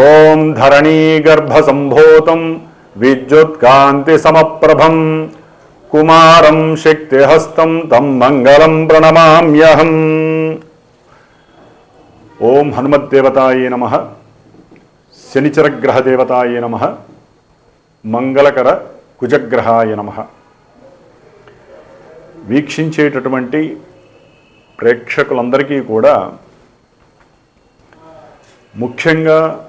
ఓం ధరణీగర్భ సంభూతం విద్యుత్కాంతి సమప్రభం. కుమారం శక్తిహస్తం తం మంగళం ప్రణమామ్యహం. ఓం హనుమద్దేవతాయే నమ. శనిచరగ్రహదేవతాయే నమ. మంగళకర కుజగ్రహాయ నమ. వీక్షించేటటువంటి ప్రేక్షకులందరికీ కూడా ముఖ్యంగా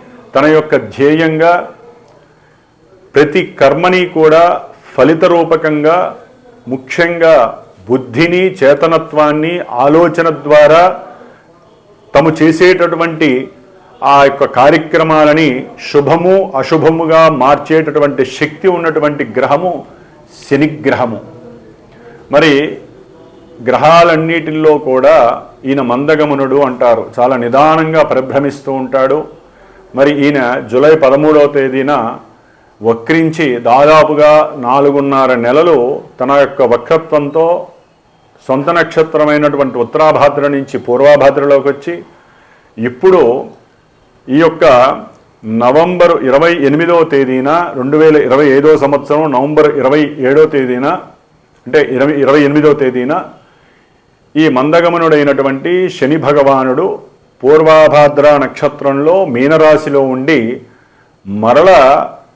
తన యొక్క ధ్యేయంగా ప్రతి కర్మని కూడా ఫలిత రూపకంగా ముఖ్యంగా బుద్ధిని చేతనత్వాన్ని ఆలోచన ద్వారా తము చేసేటటువంటి ఆ యొక్క కార్యక్రమాలని శుభము అశుభముగా మార్చేటటువంటి శక్తి ఉన్నటువంటి గ్రహము శనిగ్రహము. మరి గ్రహాలన్నిటిల్లో కూడా ఈయన మందగమనుడు అంటారు. చాలా నిదానంగా పరిభ్రమిస్తూ ఉంటాడు. మరి ఈయన జూలై పదమూడవ తేదీన వక్రించి దాదాపుగా నాలుగున్నర నెలలు తన యొక్క వక్రత్వంతో సొంత నక్షత్రమైనటువంటి ఉత్తరాభాద్ర నుంచి పూర్వాభాద్రలోకి వచ్చి ఇప్పుడు ఈ యొక్క నవంబర్ ఇరవై ఎనిమిదవ తేదీన రెండు వేల ఇరవై ఐదవ సంవత్సరం నవంబర్ ఇరవై ఏడవ తేదీన అంటే ఇరవై ఇరవై ఎనిమిదవ తేదీన ఈ మందగమనుడైనటువంటి శని భగవానుడు పూర్వాభాద్ర నక్షత్రంలో మీనరాశిలో ఉండి మరల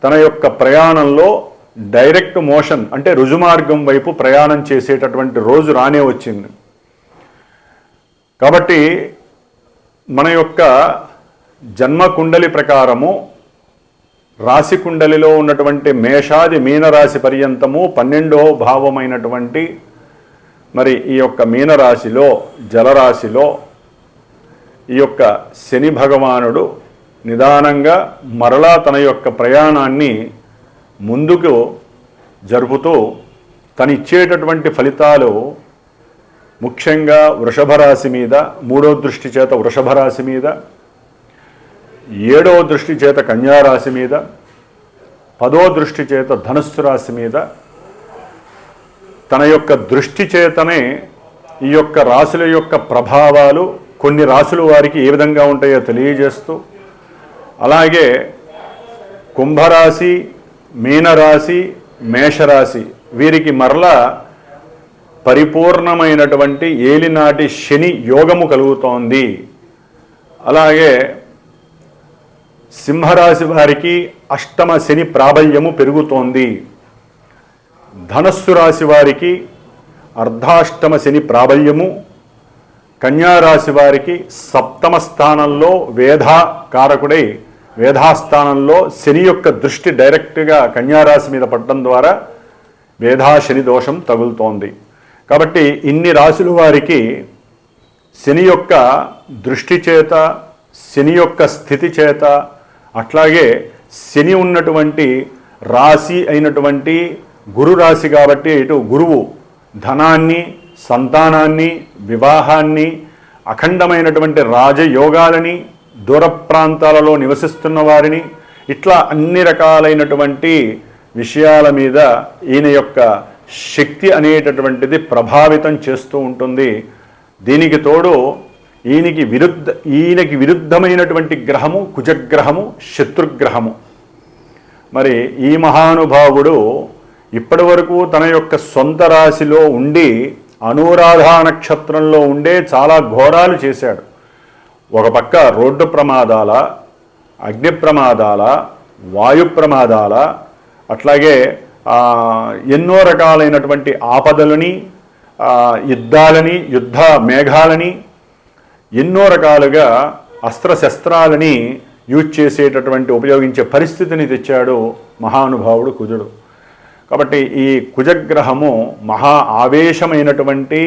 తన యొక్క ప్రయాణంలో డైరెక్ట్ మోషన్ అంటే రుజుమార్గం వైపు ప్రయాణం చేసేటటువంటి రోజు రానే వచ్చింది. కాబట్టి మన యొక్క జన్మ కుండలి ప్రకారము రాశి కుండలిలో ఉన్నటువంటి మేషాది మీనరాశి పర్యంతము పన్నెండవ భావమైనటువంటి మరి ఈ యొక్క మీనరాశిలో జలరాశిలో ఈ యొక్క శని భగవానుడు నిదానంగా మరలా తన యొక్క ప్రయాణాన్ని ముందుకు జరుపుతూ తనిచ్చేటటువంటి ఫలితాలు ముఖ్యంగా వృషభ రాశి మీద మూడో దృష్టి చేత వృషభ రాశి మీద ఏడో దృష్టి చేత కన్యారాశి మీద పదో దృష్టి చేత ధనుస్సు రాశి మీద తన యొక్క దృష్టి చేతనే ఈ యొక్క రాశుల యొక్క ప్రభావాలు కొన్ని రాశుల వారికి ఏ విధంగా ఉంటాయో తెలియజేస్తూ అలాగే కుంభరాశి మీనరాశి మేషరాశి వీరికి మరలా పరిపూర్ణమైనటువంటి ఏలినాటి శని యోగము కలుగుతోంది. అలాగే సింహరాశి వారికి అష్టమ శని ప్రాబల్యము పెరుగుతోంది. ధనస్సు రాశి వారికి అర్ధాష్టమ శని ప్రాబల్యము కన్యారాశి వారికి సప్తమ స్థానంలో వేధా కారకుడై వేధాస్థానంలో శని యొక్క దృష్టి డైరెక్ట్గా కన్యారాశి మీద పడడం ద్వారా వేధా శని దోషం తగులుతోంది. కాబట్టి ఇన్ని రాశుల వారికి శని యొక్క దృష్టి చేత శని యొక్క స్థితి చేత అట్లాగే శని ఉన్నటువంటి రాశి అయినటువంటి గురు రాశి కాబట్టి ఇటు గురువు ధనాన్ని సంతానాన్ని వివాహాన్ని అఖండమైనటువంటి రాజయోగాలని దూర ప్రాంతాలలో నివసిస్తున్న వారిని ఇట్లా అన్ని రకాలైనటువంటి విషయాల మీద ఈయన యొక్క శక్తి అనేటటువంటిది ప్రభావితం చేస్తూ ఉంటుంది. దీనికి తోడు ఈయనకి విరుద్ధ ఈయనకి విరుద్ధమైనటువంటి గ్రహము కుజగ్రహము శత్రుగ్రహము. మరి ఈ మహానుభావుడు ఇప్పటి వరకు తన యొక్క సొంత రాశిలో ఉండి అనురాధ నక్షత్రంలో ఉండే చాలా ఘోరాలు చేశాడు. ఒక పక్క రోడ్డు ప్రమాదాల అగ్ని ప్రమాదాల వాయు ప్రమాదాల అట్లాగే ఎన్నో రకాలైనటువంటి ఆపదలని యుద్ధాలని యుద్ధ మేఘాలని ఎన్నో రకాలుగా అస్త్రశస్త్రాలని యూజ్ చేసేటటువంటి ఉపయోగించే పరిస్థితిని తెచ్చాడు మహానుభావుడు కుజుడు. కాబట్టి ఈ కుజగ్రహము మహా ఆవేశమైనటువంటి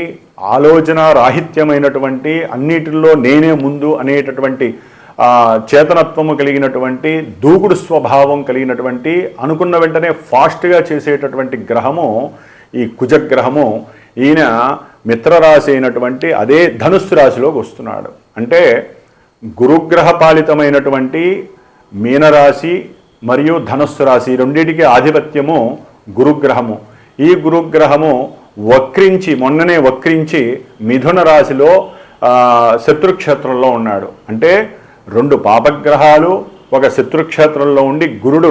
ఆలోచన రాహిత్యమైనటువంటి అన్నిటిలో నేనే ముందు అనేటటువంటి చేతనత్వము కలిగినటువంటి దూకుడు స్వభావం కలిగినటువంటి అనుకున్న వెంటనే ఫాస్ట్గా చేసేటటువంటి గ్రహము ఈ కుజగ్రహము. ఈయన మిత్రరాశి అయినటువంటి అదే ధనుస్సు రాశిలోకి వస్తున్నాడు. అంటే గురుగ్రహ పాలితమైనటువంటి మీనరాశి మరియు ధనుస్సు రాశి రెండింటికి ఆధిపత్యము గురుగ్రహము. ఈ గురుగ్రహము వక్రించి మొన్ననే వక్రించి మిథున రాశిలో శత్రుక్షేత్రంలో ఉన్నాడు. అంటే రెండు పాపగ్రహాలు ఒక శత్రుక్షేత్రంలో ఉండి గురుడు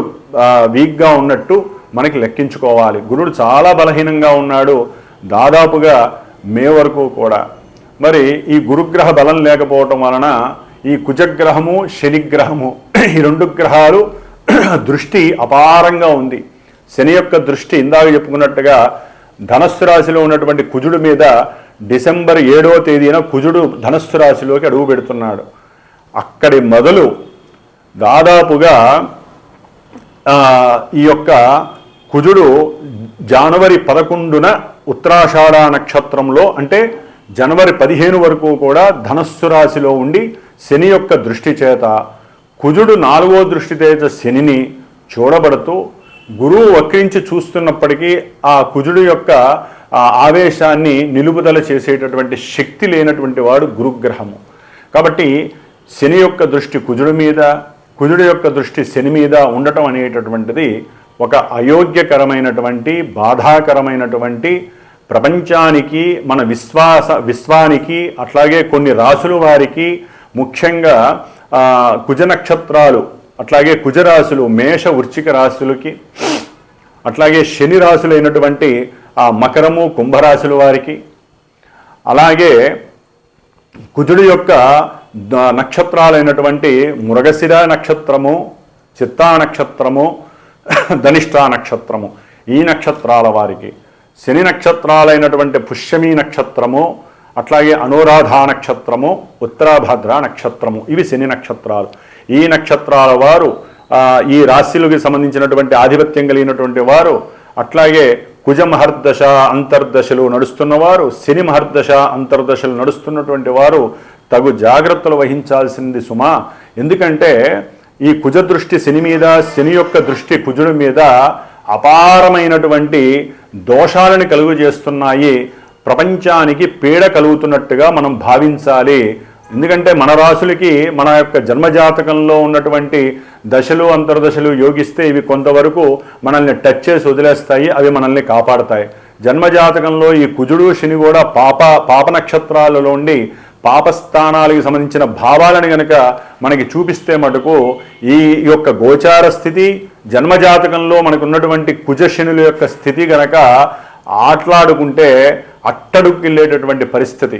వీక్గా ఉన్నట్టు మనకి లెక్కించుకోవాలి. గురుడు చాలా బలహీనంగా ఉన్నాడు. దాదాపుగా మే వరకు కూడా. మరి ఈ గురుగ్రహ బలం లేకపోవటం వలన ఈ కుజగ్రహము శనిగ్రహము ఈ రెండు గ్రహాలు దృష్టి అపారంగా ఉంది. శని యొక్క దృష్టి ఇందాక చెప్పుకున్నట్టుగా ధనస్సు రాశిలో ఉన్నటువంటి కుజుడు మీద డిసెంబర్ ఏడవ తేదీన కుజుడు ధనస్సు రాశిలోకి అడుగు పెడుతున్నాడు. అక్కడి మొదలు దాదాపుగా ఈ యొక్క కుజుడు జనవరి పదకొండున ఉత్తరాషాఢ నక్షత్రంలో అంటే జనవరి పదిహేను వరకు కూడా ధనస్సు రాశిలో ఉండి శని యొక్క దృష్టి చేత కుజుడు నాలుగో దృష్టి చేత శనిని చూడబడుతూ గురువు వక్రించి చూస్తున్నప్పటికీ ఆ కుజుడు యొక్క ఆవేశాన్ని నిలుపుదల చేసేటటువంటి శక్తి లేనటువంటి వాడు గురుగ్రహము. కాబట్టి శని యొక్క దృష్టి కుజుడి మీద కుజుడి యొక్క దృష్టి శని మీద ఉండటం అనేటటువంటిది ఒక అయోగ్యకరమైనటువంటి బాధాకరమైనటువంటి ప్రపంచానికి మన విశ్వాస విశ్వానికి అట్లాగే కొన్ని రాసుల వారికి ముఖ్యంగా కుజ నక్షత్రాలు అట్లాగే కుజరాశులు మేష వృచ్చిక రాశులకి అట్లాగే శని రాశులైనటువంటి ఆ మకరము కుంభరాశుల వారికి అలాగే కుజుడు యొక్క నక్షత్రాలైనటువంటి మృగశిర నక్షత్రము చిత్తా నక్షత్రము ధనిష్టా నక్షత్రము ఈ నక్షత్రాల వారికి. శని నక్షత్రాలైనటువంటి పుష్యమి నక్షత్రము అట్లాగే అనురాధ నక్షత్రము ఉత్తరాభద్ర నక్షత్రము ఇవి శని నక్షత్రాలు. ఈ నక్షత్రాల వారు ఈ రాశులకి సంబంధించినటువంటి ఆధిపత్యం కలిగినటువంటి వారు అట్లాగే కుజ మహర్దశ అంతర్దశలు నడుస్తున్నవారు శని మహర్దశ అంతర్దశలు నడుస్తున్నటువంటి వారు తగు జాగ్రత్తలు వహించాల్సింది సుమా. ఎందుకంటే ఈ కుజ దృష్టి శని మీద శని యొక్క దృష్టి కుజుడి మీద అపారమైనటువంటి దోషాలను కలుగు చేస్తున్నాయి. ప్రపంచానికి పీడ కలుగుతున్నట్టుగా మనం భావించాలి. ఎందుకంటే మన రాసులకి మన యొక్క జన్మజాతకంలో ఉన్నటువంటి దశలు అంతర్దశలు యోగిస్తే ఇవి కొంతవరకు మనల్ని టచ్ చేసి వదిలేస్తాయి అవి మనల్ని కాపాడతాయి. జన్మజాతకంలో ఈ కుజుడు శని కూడా పాప పాప నక్షత్రాలలో ఉండి పాపస్థానాలకు సంబంధించిన భావాలను గనక మనకి చూపిస్తే మటుకు ఈ యొక్క గోచార స్థితి జన్మజాతకంలో మనకున్నటువంటి కుజశనుల యొక్క స్థితి గనక ఆట్లాడుకుంటే అట్టడుక్కిళ్ళేటటువంటి పరిస్థితి.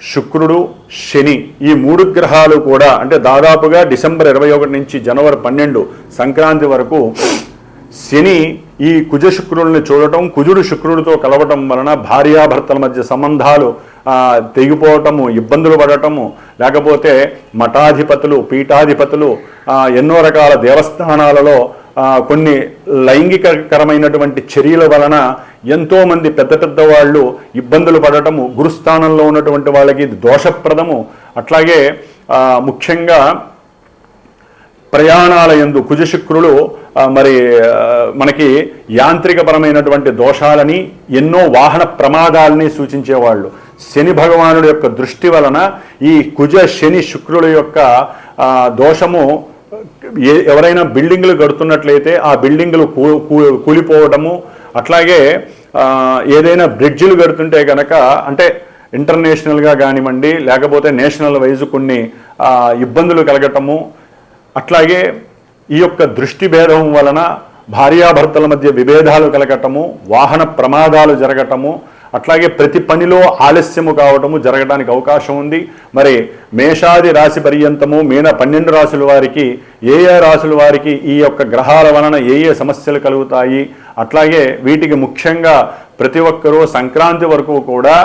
శుక్రుడు శని ఈ మూడు గ్రహాలు కూడా అంటే దాదాపుగా డిసెంబర్ ఇరవై ఒకటి నుంచి జనవరి పన్నెండు సంక్రాంతి వరకు శని ఈ కుజ శుక్రుల్ని చూడటం కుజుడు శుక్రుడితో కలవటం వలన భార్యాభర్తల మధ్య సంబంధాలు తెగిపోవటము ఇబ్బందులు పడటము లేకపోతే మఠాధిపతులు పీఠాధిపతులు ఎన్నో రకాల దేవస్థానాలలో కొన్ని లైంగికకరమైనటువంటి చర్యల వలన ఎంతోమంది పెద్ద పెద్ద వాళ్ళు ఇబ్బందులు పడటము గురుస్థానంలో ఉన్నటువంటి వాళ్ళకి ఇది దోషప్రదము. అట్లాగే ముఖ్యంగా ప్రయాణాల ఎందు కుజశుక్రులు మరి మనకి యాంత్రికపరమైనటువంటి దోషాలని ఎన్నో వాహన ప్రమాదాలని సూచించేవాళ్ళు. శని భగవానుడి యొక్క దృష్టి వలన ఈ కుజ శని శుక్రుల యొక్క దోషము ఏ ఎవరైనా బిల్డింగ్లు కడుతున్నట్లయితే ఆ బిల్డింగ్లు కూ- కూలిపోవడము అట్లాగే ఏదైనా బ్రిడ్జిలు కడుతుంటే కనుక అంటే ఇంటర్నేషనల్గా కానివ్వండి లేకపోతే నేషనల్ వైజ్ కొన్ని ఇబ్బందులు కలగటము అట్లాగే ఈ యొక్క దృష్టి భేదం వలన భార్యాభర్తల మధ్య విభేదాలు కలగటము వాహన ప్రమాదాలు జరగటము అట్లాగే ప్రతి పనిలో ఆలస్యము కావటము జరగడానికి అవకాశం ఉంది. మరి మేషాది రాశి పర్యంతము మీన పన్నెండు రాశుల వారికి ఏ ఏ రాశుల వారికి ఈ యొక్క గ్రహాల వలన ఏ ఏ సమస్యలు కలుగుతాయి? అట్లాగే వీటికి ముఖ్యంగా ప్రతి ఒక్కరూ సంక్రాంతి వరకు కూడా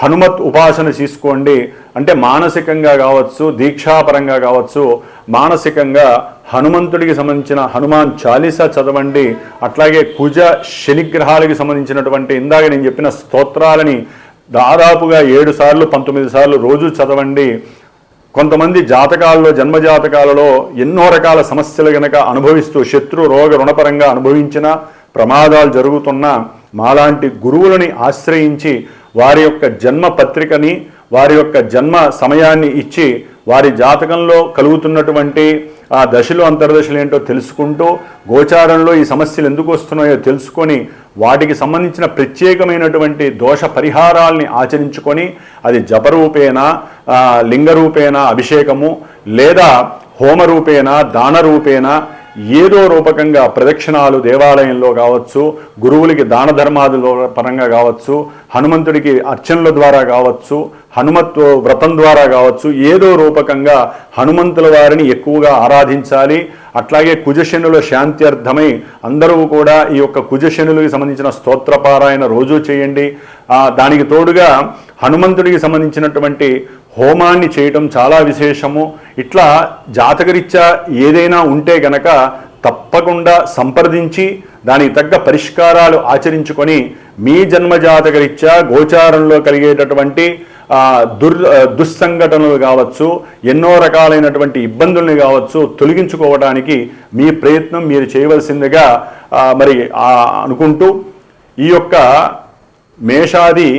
హనుమత్ ఉపాసన తీసుకోండి అంటే మానసికంగా కావచ్చు దీక్షాపరంగా కావచ్చు మానసికంగా హనుమంతుడికి సంబంధించిన హనుమాన్ చాలీసా చదవండి. అట్లాగే కుజ శనిగ్రహాలకి సంబంధించినటువంటి ఇందాక నేను చెప్పిన స్తోత్రాలని దాదాపుగా ఏడు సార్లు పంతొమ్మిది సార్లు రోజు చదవండి. కొంతమంది జాతకాల్లో జన్మ జాతకాలలో ఎన్నో రకాల సమస్యలు గనక అనుభవిస్తూ శత్రు రోగ రుణపరంగా అనుభవించిన ప్రమాదాలు జరుగుతున్నా మాలాంటి గురువులని ఆశ్రయించి వారి యొక్క జన్మ పత్రికని వారి యొక్క జన్మ సమయాన్ని ఇచ్చి వారి జాతకంలో కలుగుతున్నటువంటి ఆ దశలు అంతర్దశలు ఏంటో తెలుసుకుంటూ గోచారంలో ఈ సమస్యలు ఎందుకు వస్తున్నాయో తెలుసుకొని వాటికి సంబంధించిన ప్రత్యేకమైనటువంటి దోష పరిహారాల్ని ఆచరించుకొని అది జపరూపేణ లింగరూపేణ అభిషేకము లేదా హోమరూపేణ దానరూపేణ ఏదో రూపకంగా ప్రదక్షిణాలు దేవాలయంలో కావచ్చు గురువులకి దాన ధర్మాదుల పరంగా కావచ్చు హనుమంతుడికి అర్చనల ద్వారా కావచ్చు హనుమత్ వ్రతం ద్వారా కావచ్చు ఏదో రూపకంగా హనుమంతుల వారిని ఎక్కువగా ఆరాధించాలి. అట్లాగే కుజశనుల శాంత్యర్థమై అందరూ కూడా ఈ యొక్క కుజశనులకు సంబంధించిన స్తోత్రపారాయణ రోజు చేయండి. దానికి తోడుగా హనుమంతుడికి సంబంధించినటువంటి హోమాన్ని చేయటం చాలా విశేషము. ఇట్లా జాతకరీత్యా ఏదైనా ఉంటే గనక తప్పకుండా సంప్రదించి దానికి తగ్గ పరిష్కారాలు ఆచరించుకొని మీ జన్మ జాతకరీత్యా గోచారంలో కలిగేటటువంటి దుర్ దుస్సంఘటనలు కావచ్చు ఎన్నో రకాలైనటువంటి ఇబ్బందుల్ని కావచ్చు తొలగించుకోవడానికి మీ ప్రయత్నం మీరు చేయవలసిందిగా మరి అనుకుంటూ ఈ యొక్క మేషాది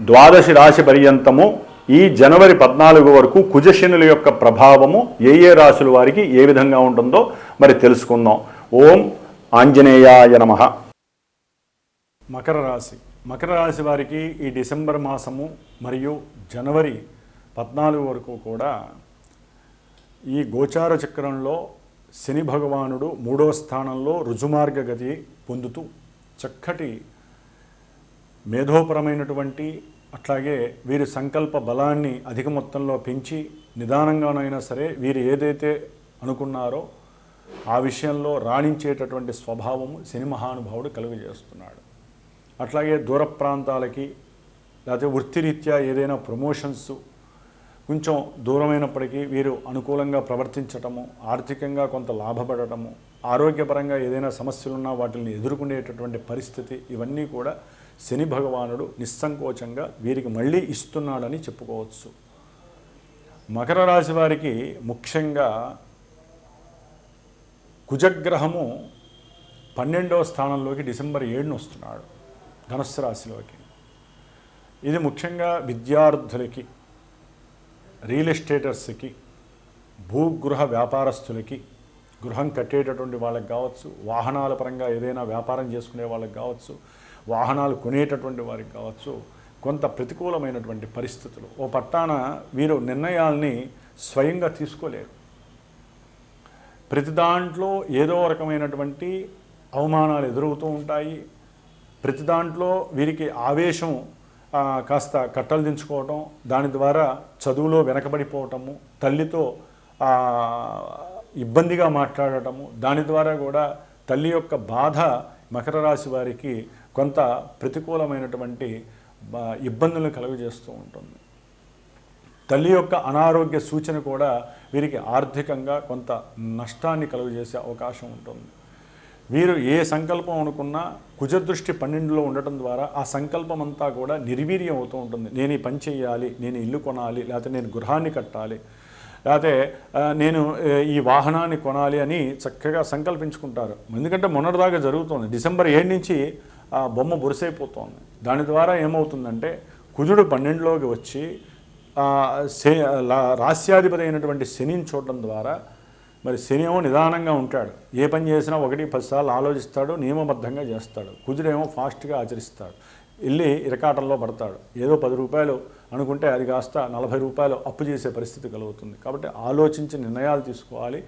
ద్వాదశి రాశి పర్యంతము ఈ జనవరి పద్నాలుగు వరకు కుజశనుల యొక్క ప్రభావము ఏ ఏ రాశుల వారికి ఏ విధంగా ఉంటుందో మరి తెలుసుకుందాం. ఓం ఆంజనేయాయ నమ. మకర రాశి. మకర రాశి వారికి ఈ డిసెంబర్ మాసము మరియు జనవరి పద్నాలుగు వరకు కూడా ఈ గోచార చక్రంలో శని భగవానుడు మూడో స్థానంలో రుజుమార్గ గతి పొందుతూ చక్కటి మేధోపరమైనటువంటి అట్లాగే వీరి సంకల్ప బలాన్ని అధిక మొత్తంలో పెంచి నిదానంగానైనా సరే వీరు ఏదైతే అనుకున్నారో ఆ విషయంలో రాణించేటటువంటి స్వభావము శని మహానుభావుడు కలుగజేస్తున్నాడు. అట్లాగే దూర ప్రాంతాలకి లేకపోతే వృత్తిరీత్యా ఏదైనా ప్రమోషన్స్ కొంచెం దూరమైనప్పటికీ వీరు అనుకూలంగా ప్రవర్తించటము ఆర్థికంగా కొంత లాభపడటము ఆరోగ్యపరంగా ఏదైనా సమస్యలున్నా వాటిని ఎదుర్కొనేటటువంటి పరిస్థితి ఇవన్నీ కూడా శని భగవానుడు నిస్సంకోచంగా వీరికి మళ్ళీ ఇస్తున్నాడని చెప్పుకోవచ్చు. మకర రాశి వారికి ముఖ్యంగా కుజగ్రహము పన్నెండవ స్థానంలోకి డిసెంబర్ ఏడున వస్తున్నాడు ధనుస్సు రాశిలోకి. ఇది ముఖ్యంగా విద్యార్థులకి రియల్ ఎస్టేటర్స్కి భూగృహ వ్యాపారస్తులకి గృహం కట్టేటటువంటి వాళ్ళకి కావచ్చు వాహనాల పరంగా ఏదైనా వ్యాపారం చేసుకునే వాళ్ళకి కావచ్చు వాహనాలు కొనేటటువంటి వారికి కావచ్చు కొంత ప్రతికూలమైనటువంటి పరిస్థితులు. ఓ పట్టాన వీరు నిర్ణయాల్ని స్వయంగా తీసుకోలేరు. ప్రతి దాంట్లో ఏదో రకమైనటువంటి అవమానాలు ఎదురవుతూ ఉంటాయి. ప్రతి దాంట్లో వీరికి ఆవేశం కాస్త కట్టలు దించుకోవటం దాని ద్వారా చదువులో వెనకబడిపోవటము తల్లితో ఇబ్బందిగా మాట్లాడటము దాని ద్వారా కూడా తల్లి యొక్క బాధ మకర రాశి వారికి కొంత ప్రతికూలమైనటువంటి ఇబ్బందులను కలుగజేస్తూ ఉంటుంది. తల్లి యొక్క అనారోగ్య సూచన కూడా వీరికి ఆర్థికంగా కొంత నష్టాన్ని కలుగజేసే అవకాశం ఉంటుంది. వీరు ఏ సంకల్పం అనుకున్నా కుజదృష్టి పన్నెండులో ఉండటం ద్వారా ఆ సంకల్పం అంతా కూడా నిర్వీర్యం అవుతూ ఉంటుంది. నేను ఈ పని చేయాలి నేను ఇల్లు కొనాలి లేకపోతే నేను గృహాన్ని కట్టాలి లేకపోతే నేను ఈ వాహనాన్ని కొనాలి అని చక్కగా సంకల్పించుకుంటారు. ఎందుకంటే మొన్నటిదాకా జరుగుతుంది. డిసెంబర్ ఏడు నుంచి బొమ్మ బురుసైపోతోంది. దాని ద్వారా ఏమవుతుందంటే కుజుడు పన్నెండులోకి వచ్చి రాస్యాధిపతి అయినటువంటి శనిని చూడటం ద్వారా మరి శని ఏమో నిదానంగా ఉంటాడు. ఏ పని చేసినా ఒకటి పదిసార్లు ఆలోచిస్తాడు నియమబద్ధంగా చేస్తాడు. కుజుడేమో ఫాస్ట్గా ఆచరిస్తాడు. వెళ్ళి ఇరకాటంలో పడతాడు. ఏదో పది రూపాయలు అనుకుంటే అది కాస్త నలభై రూపాయలు అప్పు చేసే పరిస్థితి కలుగుతుంది. కాబట్టి ఆలోచించి నిర్ణయాలు తీసుకోవాలి.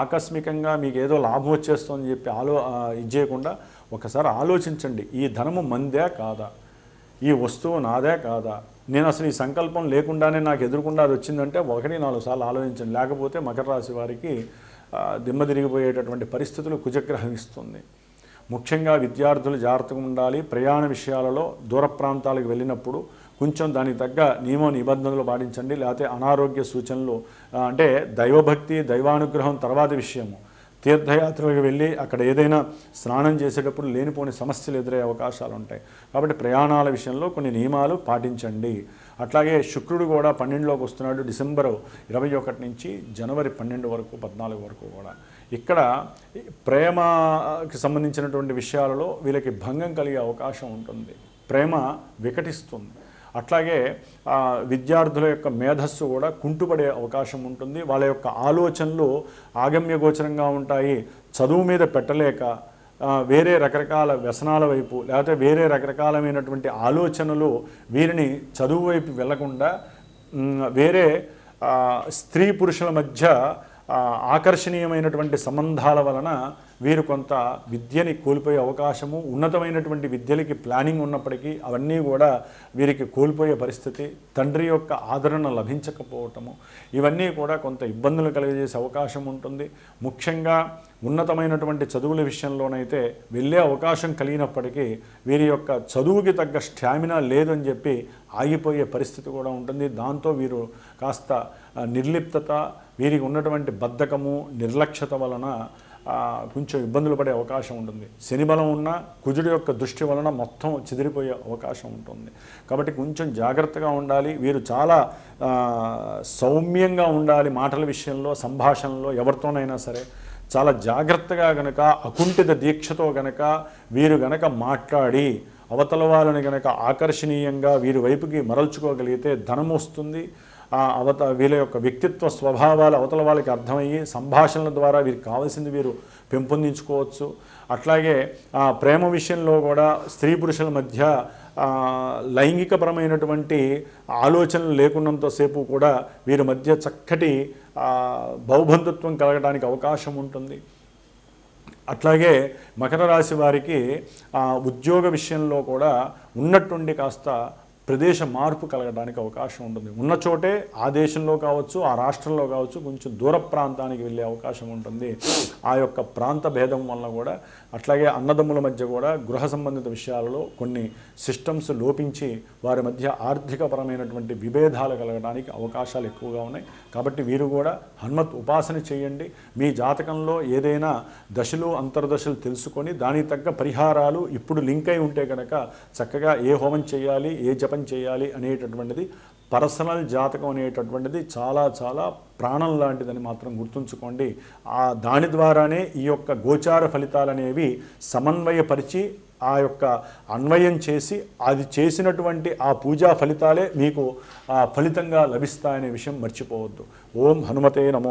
ఆకస్మికంగా మీకు ఏదో లాభం వచ్చేస్తుందని చెప్పి ఆలో ఇది చేయకుండా ఒకసారి ఆలోచించండి ఈ ధనము మందే కాదా? ఈ వస్తువు నాదే కాదా? నేను అసలు ఈ సంకల్పం లేకుండానే నాకు ఎదురుకుండా అది వచ్చిందంటే ఒకటి నాలుగు సార్లు ఆలోచించండి. లేకపోతే మకర రాశి వారికి దిమ్మదిరిగిపోయేటటువంటి దిమ్మ తిరిగిపోయేటటువంటి పరిస్థితులు కుజగ్రహం ఇస్తుంది. ముఖ్యంగా విద్యార్థులు జాగ్రత్తగా ఉండాలి. ప్రయాణ విషయాలలో దూర ప్రాంతాలకు వెళ్ళినప్పుడు కొంచెం దానికి తగ్గ నియమ నిబంధనలు పాటించండి. లేకపోతే అనారోగ్య సూచనలు అంటే దైవభక్తి దైవానుగ్రహం తర్వాత విషయము. తీర్థయాత్రలకు వెళ్ళి అక్కడ ఏదైనా స్నానం చేసేటప్పుడు లేనిపోని సమస్యలు ఎదురయ్యే అవకాశాలు ఉంటాయి. కాబట్టి ప్రయాణాల విషయంలో కొన్ని నియమాలు పాటించండి. అట్లాగే శుక్రుడు కూడా పన్నెండులోకి వస్తున్నాడు డిసెంబర్ ఇరవై ఒకటి నుంచి జనవరి పన్నెండు వరకు పద్నాలుగు వరకు కూడా. ఇక్కడ ప్రేమకి సంబంధించినటువంటి విషయాలలో వీళ్ళకి భంగం కలిగే అవకాశం ఉంటుంది. ప్రేమ వికటిస్తుంది. అట్లాగే విద్యార్థుల యొక్క మేధస్సు కూడా కుంటుపడే అవకాశం ఉంటుంది. వాళ్ళ యొక్క ఆలోచనలు ఆగమ్యగోచరంగా ఉంటాయి. చదువు మీద పెట్టలేక వేరే రకరకాల వ్యసనాల వైపు లేకపోతే వేరే రకరకాలమైనటువంటి ఆలోచనలు వీరిని చదువు వైపు వెళ్ళకుండా వేరే స్త్రీ పురుషుల మధ్య ఆకర్షణీయమైనటువంటి సంబంధాల వలన వీరు కొంత విద్యని కోల్పోయే అవకాశము ఉన్నతమైనటువంటి విద్యలకి ప్లానింగ్ ఉన్నప్పటికీ అవన్నీ కూడా వీరికి కోల్పోయే పరిస్థితి తండ్రి యొక్క ఆదరణ లభించకపోవటము ఇవన్నీ కూడా కొంత ఇబ్బందులు కలిగజేసే అవకాశం ఉంటుంది. ముఖ్యంగా ఉన్నతమైనటువంటి చదువుల విషయంలోనైతే వెళ్ళే అవకాశం కలిగినప్పటికీ వీరి యొక్క చదువుకి తగ్గ స్టామినా లేదని చెప్పి ఆగిపోయే పరిస్థితి కూడా ఉంటుంది. దాంతో వీరు కాస్త నిర్లిప్తత వీరికి ఉన్నటువంటి బద్ధకము నిర్లక్ష్యత వలన కొంచెం ఇబ్బందులు పడే అవకాశం ఉంటుంది. శని బలం ఉన్న కుజుడి యొక్క దృష్టి వలన మొత్తం చెదిరిపోయే అవకాశం ఉంటుంది. కాబట్టి కొంచెం జాగ్రత్తగా ఉండాలి. వీరు చాలా సౌమ్యంగా ఉండాలి మాటల విషయంలో సంభాషణలో ఎవరితోనైనా సరే. చాలా జాగ్రత్తగా గనక అకుంఠిత దీక్షతో గనక వీరు గనక మాట్లాడి అవతల వాళ్ళని గనక ఆకర్షణీయంగా వీరి వైపుకి మరల్చుకోగలిగితే ధనం వస్తుంది అవత వీళ్ళ యొక్క వ్యక్తిత్వ స్వభావాలు అవతల వాళ్ళకి అర్థమయ్యి సంభాషణల ద్వారా వీరికి కావాల్సింది వీరు పెంపొందించుకోవచ్చు. అట్లాగే ప్రేమ విషయంలో కూడా స్త్రీ పురుషుల మధ్య లైంగికపరమైనటువంటి ఆలోచనలు లేకున్నంతసేపు కూడా వీరి మధ్య చక్కటి ఆ, బౌబంధుత్వం కలగడానికి అవకాశం ఉంటుంది. అట్లాగే మకర రాశి వారికి ఉద్యోగ విషయంలో కూడా ఉన్నట్టుండి కాస్త ప్రదేశ మార్పు కలగడానికి అవకాశం ఉంటుంది. ఉన్న చోటే ఆ దేశంలో కావచ్చు ఆ రాష్ట్రంలో కావచ్చు కొంచెం దూర ప్రాంతానికి వెళ్ళే అవకాశం ఉంటుంది. ఆ యొక్క ప్రాంత భేదం వల్ల కూడా అట్లాగే అన్నదమ్ముల మధ్య కూడా గృహ సంబంధిత విషయాలలో కొన్ని సిస్టమ్స్ లోపించి వారి మధ్య ఆర్థికపరమైనటువంటి విభేదాలు కలగడానికి అవకాశాలు ఎక్కువగా ఉన్నాయి. కాబట్టి వీరు కూడా హనుమత్ ఉపాసన చేయండి. మీ జాతకంలో ఏదైనా దశలు అంతర్దశలు తెలుసుకొని దానికి తగ్గ పరిహారాలు ఇప్పుడు లింక్ అయి ఉంటే కనుక చక్కగా ఏ హోమం చేయాలి ఏ జప చేయాలి అనేటటువంటిది పర్సనల్ జాతకం అనేటటువంటిది చాలా చాలా ప్రాణం లాంటిదని మాత్రం గుర్తుంచుకోండి. ఆ దాని ద్వారానే ఈ యొక్క గోచార ఫలితాలు అనేవి సమన్వయపరిచి ఆ యొక్క అన్వయం చేసి అది చేసినటువంటి ఆ పూజా ఫలితాలే మీకు ఆ ఫలితంగా లభిస్తాయనే విషయం మర్చిపోవద్దు. ఓం హనుమతే నమో